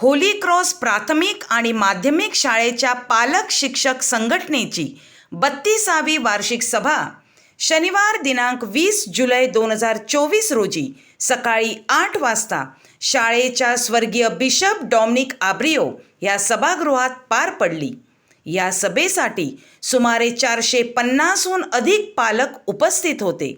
Holy cross प्राथमिक आणि माध्यमिक शाळेच्या पालक शिक्षक संघटनेची बत्तीसावी वार्षिक सभा शनिवार दिनांक वीस जुलै दोन हजार चोवीस रोजी सकाळी आठ वाजता शाळेच्या स्वर्गीय बिशप डॉमनिक आब्रिओ या सभागृहात पार पडली. या सभेसाठी सुमारे चारशे पन्नासहून अधिक पालक उपस्थित होते.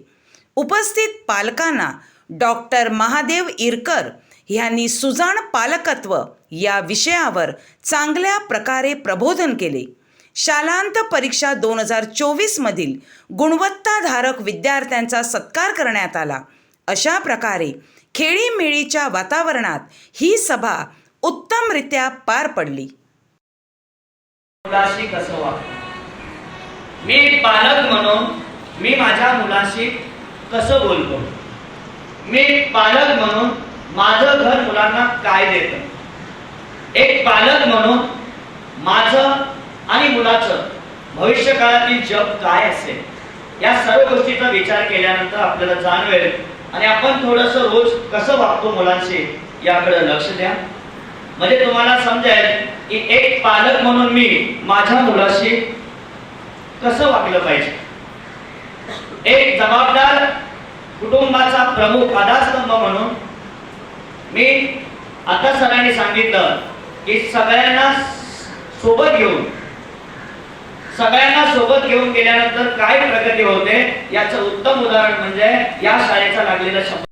उपस्थित पालकांना डॉक्टर महादेव इरकर ह्यांनी सुजाण पालकत्व या विषयावर चांगल्या प्रकारे प्रबोधन केले. शालांत परीक्षा दोन हजार चोवीसमधील गुणवत्ताधारक विद्यार्थ्यांचा सत्कार करण्यात आला. अशा प्रकारे खेळीमेळीच्या वातावरणात ही सभा उत्तमरित्या पार पडली. मुलाशी कसं वागतो मी पालक म्हणून मी माझ्या मुलाशी कसं बोलतो? मी पालक म्हणून माझं घर मुलांना काय देतं? एक पालक म्हणून माझं आणि मुलाचं भविष्य काळातील जग काय असेल? या सर्व गोष्टीचा विचार केल्यानंतर आपल्याला जाणवेल. आणि आपण थोडस रोज कसं वागतो मुलांशी याकडे लक्ष द्या. म्हणजे तुम्हाला समजेल की एक पालक म्हणून मी माझ्या मुलाशी कसं वागलं पाहिजे? एक जबाबदार कुटुंबाचा प्रमुख आधारस्तंभ म्हणून मी आता सरांनी सांगितलं की सगळ्यांना सोबत घेऊन सगळ्यांना सोबत घेऊन गेल्यानंतर काय प्रगती होते याचं उत्तम उदाहरण म्हणजे या शाळेचा लागलेला शब्द